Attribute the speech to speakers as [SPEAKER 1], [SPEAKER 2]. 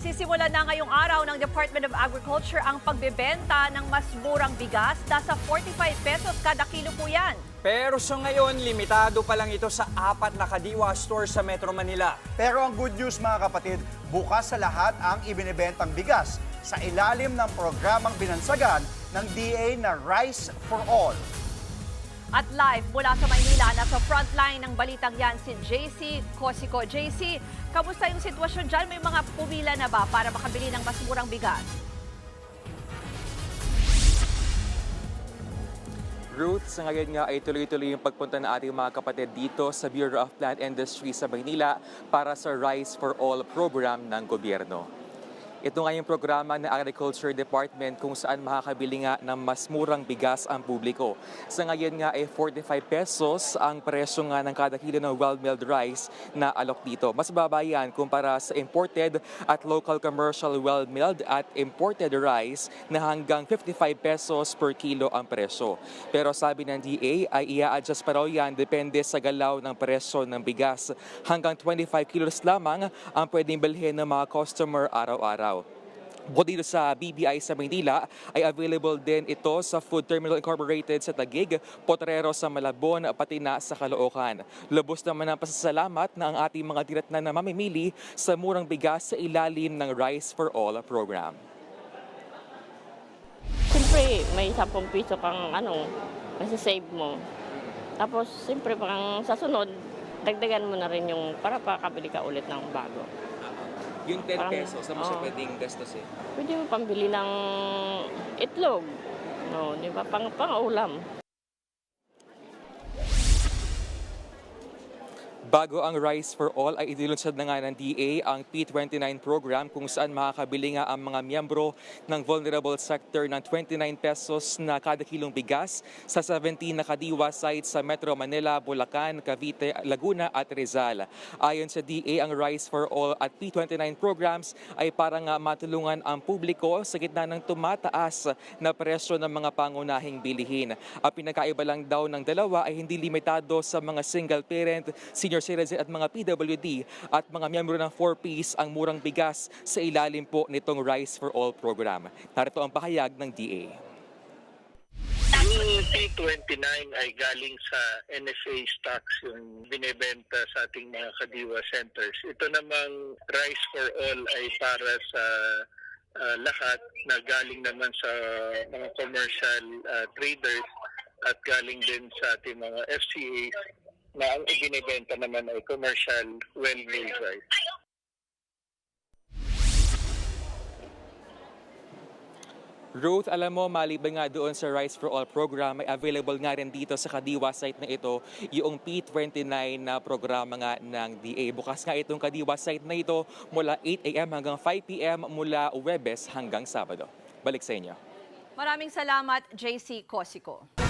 [SPEAKER 1] Sisimulan na ngayong araw ng Department of Agriculture ang pagbebenta ng mas murang bigas. Nasa 45 pesos kada kilo po yan.
[SPEAKER 2] Pero sa ngayon, limitado pa lang ito sa apat na kadiwa store sa Metro Manila.
[SPEAKER 3] Pero ang good news mga kapatid, bukas sa lahat ang ibinibentang bigas sa ilalim ng programang binansagan ng DA na Rice for All.
[SPEAKER 1] At live mula sa Maynila, nasa frontline ng balitang yan si JC Cosico. JC, kamusta yung sitwasyon dyan? May mga pumila na ba para makabili ng mas murang bigas?
[SPEAKER 4] Ruth, sa ngayon nga ay tuloy-tuloy yung pagpunta ng ating mga kapatid dito sa Bureau of Plant Industry sa Maynila para sa Rice for All program ng gobyerno. Ito nga yung programa ng Agriculture Department kung saan makakabili nga ng mas murang bigas ang publiko. Sa ngayon nga ay 45 pesos ang presyo nga ng kada kilo ng well-milled rice na alok dito. Mas baba yan kumpara sa imported at local commercial well-milled at imported rice na hanggang 55 pesos per kilo ang presyo. Pero sabi ng DA ay i-adjust pa raw yan depende sa galaw ng presyo ng bigas. Hanggang 25 kilos lamang ang pwedeng bilhin ng mga customer araw-araw. Bukod dito sa BBI sa Maynila, ay available din ito sa Food Terminal Incorporated sa Taguig, Potrero sa Malabon, pati na sa Caloocan. Lubos naman ang pasasalamat na ang ating mga diretna na mamimili sa murang bigas sa ilalim ng Rice for All program.
[SPEAKER 5] Siyempre, may 10 piso kang ano, save mo. Tapos, siyempre, pang sa sunod, dagdagan mo na rin yung para pakabili ka ulit ng bago.
[SPEAKER 4] Yung
[SPEAKER 5] 10 pesos, ano siya
[SPEAKER 4] pwedeng gastusin?
[SPEAKER 5] Pwede mo pambili ng itlog. No, di ba? Pang, pang ulam.
[SPEAKER 4] Bago ang Rice for All ay inilunsad na nga ng DA ang P29 program kung saan makakabili nga ang mga miyembro ng vulnerable sector ng 29 pesos na kada kilong bigas sa 17 na kadiwa sites sa Metro Manila, Bulacan, Cavite, Laguna at Rizal. Ayon sa DA, ang Rice for All at P29 programs ay para nga matulungan ang publiko sa gitna ng tumataas na presyo ng mga pangunahing bilihin. Ang pinakaiba lang daw ng dalawa ay hindi limitado sa mga single parent, senior citizen at mga PWD at mga miyembro ng 4Ps ang murang bigas sa ilalim po nitong Rice for All program. Narito ang pahayag ng DA.
[SPEAKER 6] Yung T29 ay galing sa NFA stocks yung binebenta sa ating mga kadiwa centers. Ito namang Rice for All ay para sa ah, lahat na galing naman sa mga commercial ah, traders at galing din sa ating mga FCAs na ang ibinebenta naman ay commercial well-milled rice.
[SPEAKER 4] Ruth, alam mo, maliban nga doon sa Rice for All program, may available nga rin dito sa Kadiwa site na ito yung P29 na programa nga ng DA. Bukas nga itong Kadiwa site na ito mula 8 a.m. hanggang 5 p.m. mula Webes hanggang Sabado. Balik sa inyo.
[SPEAKER 1] Maraming salamat, JC Cosico.